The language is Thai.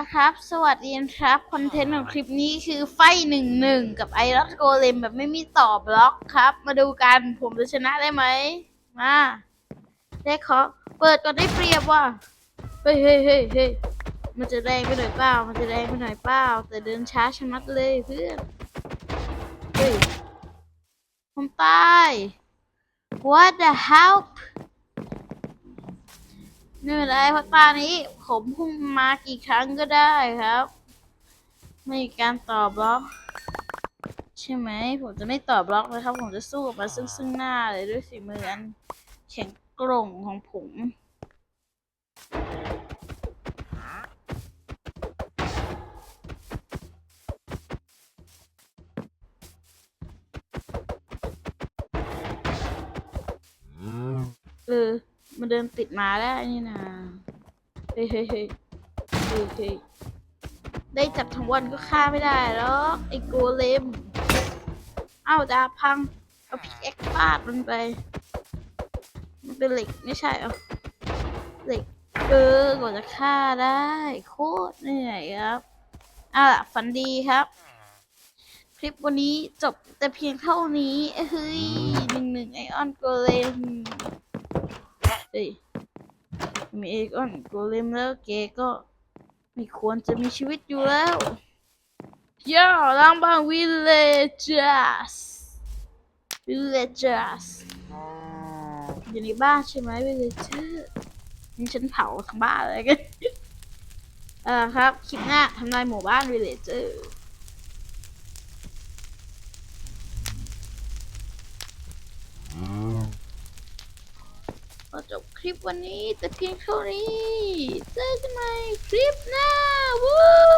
ครับ สวัสดีครับ คอนเทนต์ของคลิปนี้คือไฟหนึ่งหนึ่งกับไอรอนโกเลมแบบไม่มีต่อบล็อกครับ มาดูกันผมจะชนะได้ไหม มา ได้ขอเปิดก่อนได้เปรียบว่ะ เฮ้ยเฮ้ยเฮ้ยเฮ้ยมันจะแรงไปหน่อยเปล่า มันจะแรงไปหน่อยเปล่า แต่เดินช้าชะมัดเลยเพื่อน เฮ้ยผมตาย What the help ไม่เป็นไรเพราะตานี้ ผมพุ่งมากี่ครั้งก็ได้ครับ ไม่มีการตอบบล็อก ใช่ไหม ผมจะไม่ตอบบล็อกนะครับ ผมจะสู้กับมันซึ่งซึ่งหน้าเลยด้วยฝีมืออันแข็งกร่งของผมเออ มันเดินติดหมาได้นี่นะเฮ้ยเฮ้ยเฮ้ยเฮ้ยได้จับทั้งวันก็ฆ่าไม่ได้หรอกไอ้โกเลม เอ้าดาพัง เอาพิกแอคฟาดมันไป มันเป็นเหล็กไม่ใช่เหรอเหล็กเออกว่าจะฆ่าได้โคตรเหนื่อยครับเอาล่ะฝันดีครับ คลิปวันนี้จบแต่เพียงเท่านี้เฮ้ยหนึ่งหนึ่งไอออนโกเลมเฮ้ย มีเอกออนโกเลมแล้วแกก็ไม่ควรจะมีชีวิตอยู่แล้วย่าล้างบ้านวิลเลจ s วิลเลจ s อยู่ในบ้านใช่ไหมวิลเลจนี่ฉันเผาทั้งบ้านเลยกัน เออครับ คลิปหน้าทำลายหมู่บ้านวิลเลจ ขอจบคลิปวันนี้แต่เพียงเท่านี้ เจอกันใหม่คลิปหน้าวู้